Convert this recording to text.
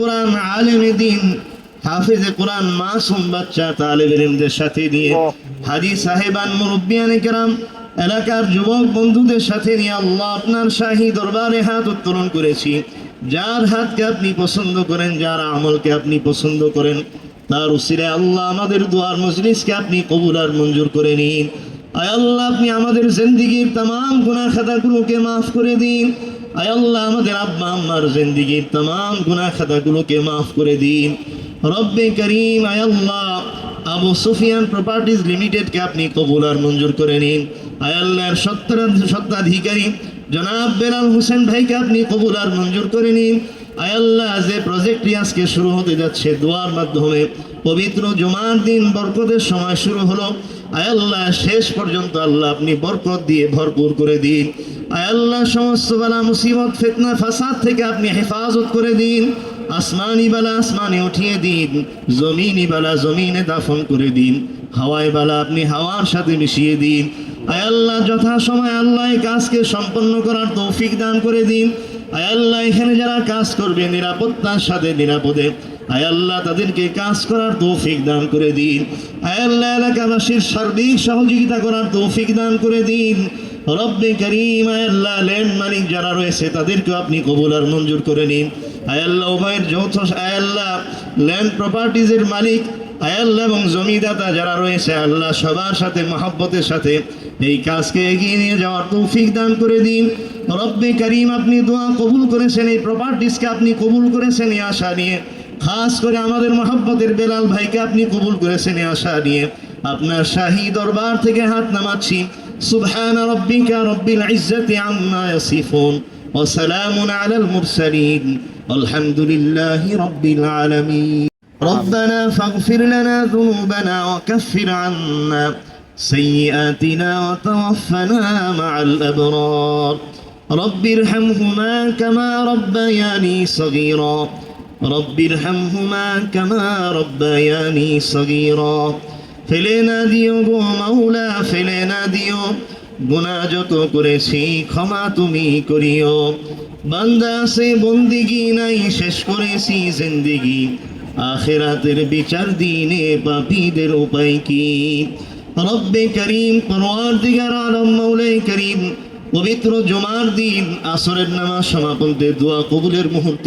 কোরআন আলেম দিন হাফিজে কোরআন মাসুম বাচ্চা তালেব ইলমদের সাথে নিয়ে হাজি সাহেবান মুরব্বিয়ানে কেরাম এলাকার যুবক বন্ধুদের সাথে নিয়ে আল্লাহ আপনার শাহী দরবারে হাত উত্তোলন করেছি। যার হাতকে আপনি পছন্দ করেন যার আমলকে আপনি পছন্দ করেন তার উসিরে আল্লাহ আমাদের দোয়ার মজলিসকে আপনি কবুল আর মঞ্জুর করে নিন। আল্লাহ, আপনি আমাদের জিন্দিগির তাম গুনাহ খাতাগুলোকে মাফ করে দিন। আয় আল্লাহ, আমাদের আব্বা আম্মার জিন্দিগির তাম গুনাহ খাতাগুলোকে মাফ করে দিন। রব্বে করিম, আয় আল্লাহ, আবু সুফিয়ান প্রপার্টিজ লিমিটেডকে আপনি কবুল আর মঞ্জুর করে নিন। আয় আল্লাহর সত্তর সত্ত্বাধিকারী জনাব বেলাল হোসেন ভাইকে আপনি কবুল আর মঞ্জুর করে নিন। আয় আল্লাহ, যে প্রজেক্টটি আজকে শুরু হতে যাচ্ছে, দোয়ার মাধ্যমে পবিত্র জুমার দিন বরকতের সময় শুরু হলো। আয় আল্লাহ, শেষ পর্যন্ত আল্লাহ আপনি বরকত দিয়ে ভরপুর করে দিন। আয় আল্লাহ, সমস্ত বালা, মুসিবত, ফেতনা, ফাসাদ থেকে আপনি হেফাজত করে দিন। আসমানি বালা, আসমানে উঠিয়ে দিন। জমিনি বালা, জমিনে দাফন করে দিন। হাওয়ায় বালা, আপনি হাওয়ার সাথে মিশিয়ে দিন। আয় আল্লাহ যথাসময় আল্লাহ কাজকে সম্পন্ন করার তৌফিক দান করে দিন। আয় আল্লাহ, এখানে যারা কাজ করবে, নিরাপত্তার সাথে নিরাপদে আয় আল্লাহ তাদেরকে কাজ করার তৌফিক দান করে দিন। আয় আল্লাহ এলাকাবাসীর সার্বিক সহযোগিতা করার তৌফিক দান করে দিন। রব্বে করিম, আয় আল্লাহ ল্যান্ড মালিক যারা রয়েছে তাদেরকেও আপনি কবুল আর মঞ্জুর করে নিন। আয় আল্লাহ উভয়ের যৌথ আয় আল্লাহ ল্যান্ড প্রপার্টিজের মালিক আয়াল্লাহ এবং জমিদাতা যারা রয়েছে আল্লাহ সবার সাথে, মহাব্বতের সাথে এই কাজকে এগিয়ে নিয়ে যাওয়ার তৌফিক দান করে দিন। রব্বে করিম, আপনি দোয়া কবুল করেছেন, এই প্রপার্টিসকে আপনি কবুল করেছেন এই আশা নিয়ে। খাস করে আমাদের মহাব্বতের বেলাল ভাইকে আপনি কবুল করেছেন এই আশা নিয়ে আপনার শাহী দরবার থেকে হাত নামাচ্ছি সুবহান রব্বিকা রব্বিল ইজ্জতি আম্মা ইয়াসিফুন وسلام على المرسلين والحمد لله رب العالمين ربنا فاغفر لنا ذنوبنا وكفر عنا سيئاتنا وتوفنا مع الأبرار رب ارحمهما كما ربياني صغيرا رب ارحمهما كما ربياني صغيرا ফেলে না দিও গো মাওলা ফেলে না দিও গুনাহ যত করেছি ক্ষমা তুমি করিও বান্দা সে বন্দিগি নাই শেষ করেছি জিন্দিগি আখেরাতের বিচার দিনে পাপীদের উপায় কি রব্বে করিম পরওয়ার দিগার আলম মৌলাই করিম পবিত্র জমার দিন আসরের নামাজ সমাপনতে দোয়া কবুলের মুহূর্তে